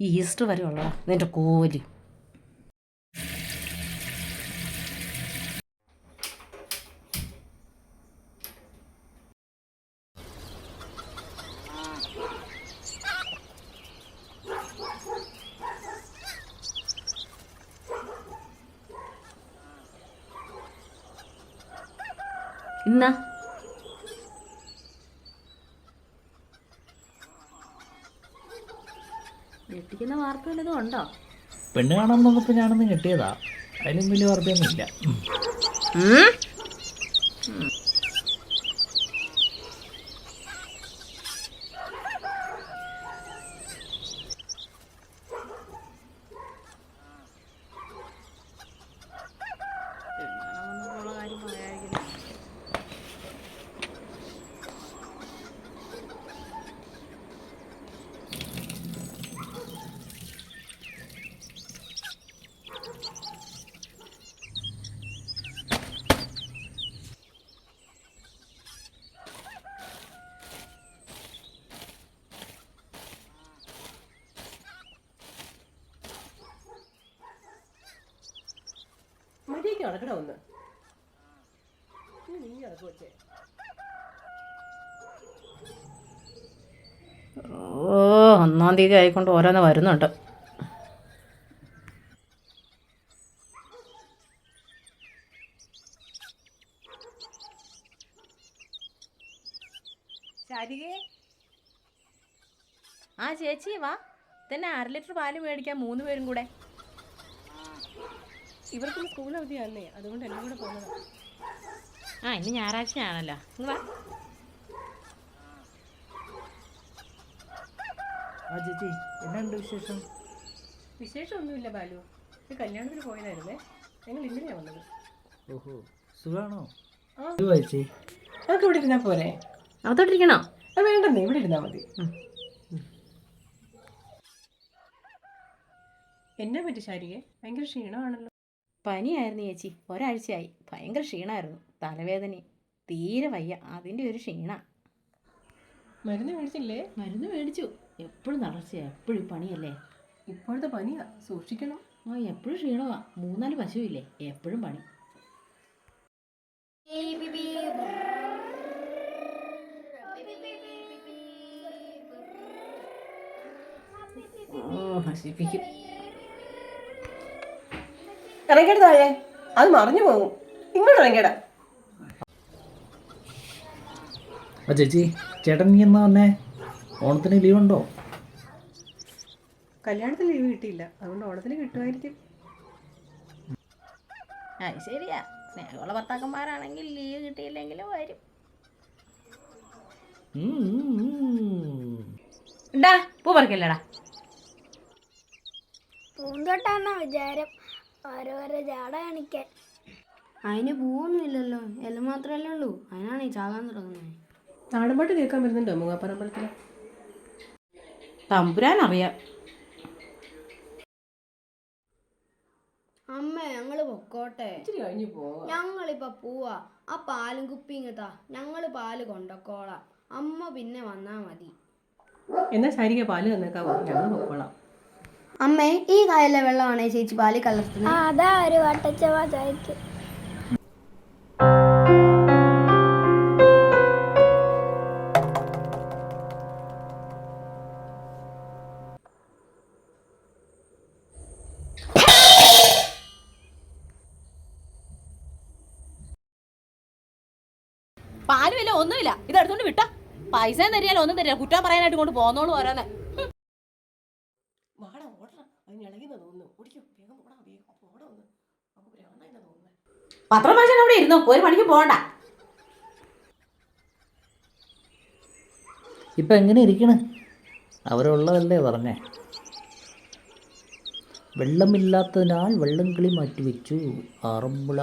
Easter വരെ ഉള്ളതാ നിന്റെ കോലി. ഇന്നാ ഞെട്ടിക്കുന്ന വാർത്ത വല്ലതും ഉണ്ടോ? പെണ്ണ് കാണാൻ വന്നപ്പോൾ ഞാനൊന്ന് കിട്ടിയതാ അതിലും വലിയ വാർത്തയൊന്നുമില്ല. മര്യാദയ്ക്ക് നടക്കണ ഒന്ന്? ഓ ഒന്നാം തീയതി ആയിക്കൊണ്ട് ഓരോന്ന് വരുന്നുണ്ട്. ആ ചേച്ചി വാ. തന്നെ അര ലിറ്റർ പാൽ മേടിക്കാൻ മൂന്ന് പേരും കൂടെ. ഇവർക്കും സ്കൂൾ അവധിയാണേ അതുകൊണ്ട് എന്നെ കൂടെ പോകുന്നതാ ആ ഇന്ന് ഞായറാഴ്ചയാണല്ലോ. ഇങ്ങ് വാ. ആ ചേച്ചി എന്നാണ്ട് വിശേഷം? വിശേഷമൊന്നുമില്ല ബാലു. ഒരു കല്യാണത്തിന് പോയതായിരുന്നേ. ഞങ്ങൾ ഇന്നലെയാണ് വന്നത്. ഓഹോ സുഖാണോ? ആ. ചേച്ചി? നമുക്ക് ഇവിടെ ഇരുന്നാ പോരെ. അകത്തോട്ടിരിക്കണോ അത് വേണ്ടെന്നേ ഇവിടെ ഇരുന്നാ മതി. എന്നെ പറ്റി ശാരികെ? ഭയങ്കര ക്ഷീണമാണല്ലോ. പനിയായിരുന്നു ചേച്ചി. ഒരാഴ്ചയായി. ഭയങ്കര ക്ഷീണമായിരുന്നു തലവേദന. തീരെ വയ്യ. അതിന്റെ ഒരു ക്ഷീണ. മരുന്ന് മേടിച്ചില്ലേ? മരുന്ന് മേടിച്ചു. എപ്പോഴും തളർച്ചയാ. എപ്പോഴും പണിയല്ലേ ഇപ്പോഴത്തെ പനിയാ. സൂക്ഷിക്കണം. ആ എപ്പോഴും ക്ഷീണമാ മൂന്നാൽ പശുവില്ലേ? എപ്പോഴും പണി ഓ നശിപ്പിക്കും. ഇറങ്ങിയിട്ട് താഴെ അത് മറിഞ്ഞു പോകും. ഇങ്ങോട്ട് ഇറങ്ങിയടാ. ആ ചേച്ചി ചേട്ടൻ നീ എന്നാ വന്നേ? ഓണത്തിന് ലീവ് ഉണ്ടോ കല്യാണത്തിന് ലീവ് കിട്ടിയില്ല. അതുകൊണ്ട് ഓണത്തിന് കിട്ടുമായിരിക്കും. അത് ശരിയാ. സ്നേഹമുള്ള ഭർത്താക്കന്മാരാണെങ്കിൽ ലീവ് കിട്ടിയില്ലെങ്കിലും വരും. ഇണ്ടാ പൂ പറിക്കല്ലേടാ. പൂന്തോട്ടാന്നാ വിചാരം. ഓരോരോ ജാട കാണിക്കാൻ. അതിന് പൂവൊന്നുമില്ലല്ലോ. ഇല മാത്രമല്ലേ ഉള്ളൂ. അതിനാണ് ഈ ചാകാൻ തുടങ്ങുന്നത്. നാടൻപാട്ട് കേൾക്കാൻ വരുന്നുണ്ടോ മൂങ്ങാപ്പറമ്പലത്തിൽ തമ്പുരാൻ അറിയാം അമ്മ ഞങ്ങൾ പൊക്കോട്ടെ. ഇച്ചിരി കഴിഞ്ഞു പോവാ. ഞങ്ങളിപ്പോ പോവാ. ആ പാലും കുപ്പി ഇങ്ങത്താ ഞങ്ങൾ പാൽ കൊണ്ടക്കോളാം. അമ്മ പിന്നെ വന്നാ മതി. എന്നാ ശാരിക പാൽ തന്നേക്കാവോ. ഞങ്ങൾ പൊക്കോളാം. അമ്മേ ഈ കായലിലെ വെള്ളമാണ് ചേച്ചി പാൽ കലർത്തുന്നത്? അതാ ഒരു വട്ടച്ചവ ചോദിക്കും പാലുമില്ല ഒന്നുമില്ല. ഇത് എടുത്തോണ്ട് വിട്ടാ. പൈസ തരിയാലോ ഒന്നും തരില്ല കുറ്റം പറയാനായിട്ട് കൊണ്ട് പോന്നോളൂ ഓരോന്ന്. ഇളകിന്ന് തോന്നുന്നു. ഓടിക്കോ വേഗം പോടാ വേഗം ഒന്ന്. നമുക്ക് ഭ്രാന്തായിട്ടാ തോന്നുന്നത് പത്രം വായിച്ചാൽ അവിടെ ഇരുന്നു? ഒരു പണിക്ക് പോകണ്ട. ഇപ്പം എങ്ങനെ ഇരിക്കണ്? അവരുള്ളതല്ലേ പറഞ്ഞേ. വെള്ളമില്ലാത്തതിനാൽ വെള്ളം കിളി മാറ്റിവെച്ചു. ആറന്മുള.